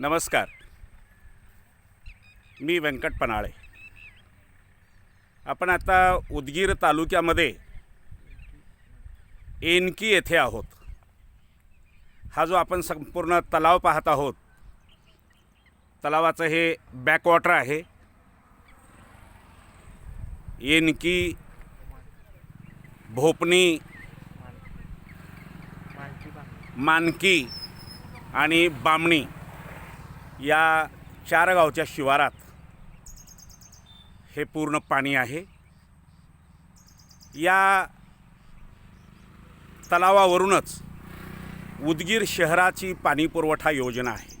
नमस्कार. मी व्यंकट पनाळे. आपण आता उदगीर तालुक्यामध्ये एनकी येथे आहोत. हा जो आपण संपूर्ण तलाव पाहत आहोत तलावाचं हे बॅकवॉटर आहे. एनकी भोपणी मानकी आणि बामणी या चार गावच्या शिवारात हे पूर्ण पाणी आहे. या तलावावरूनच उदगीर शहराची पाणीपुरवठा योजना आहे.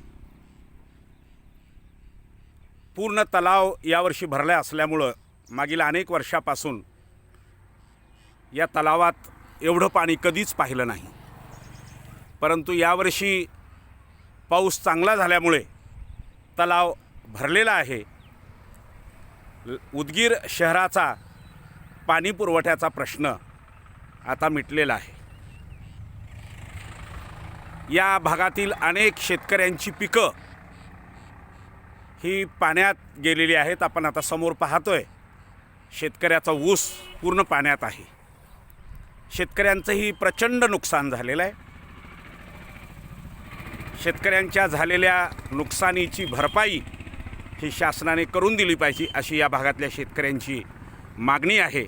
पूर्ण तलाव यावर्षी भरला असल्यामुळं मागील अनेक वर्षापासून या तलावात एवढं पाणी कधीच पाहिलं नाही. परंतु यावर्षी पाऊस चांगला झाल्यामुळे तलाव भरलेला आहे. उदगीर शहराचा पाणी पुरवठ्याचा प्रश्न आता मिटलेला आहे. या भागातील अनेक शेतकऱ्यांची पिकं ही पाण्यात गेलेली आहेत. आपण आता समोर पाहतोय शेतकऱ्याचा ऊस पूर्ण पाण्यात आहे. शेतकऱ्यांचंही प्रचंड नुकसान झालेलं आहे. शेतकऱ्यांच्या झालेल्या नुकसानीची भरपाई ही शासनाने करून दिली पाहिजे अशी या भागातल्या शेतकऱ्यांची मागणी आहे.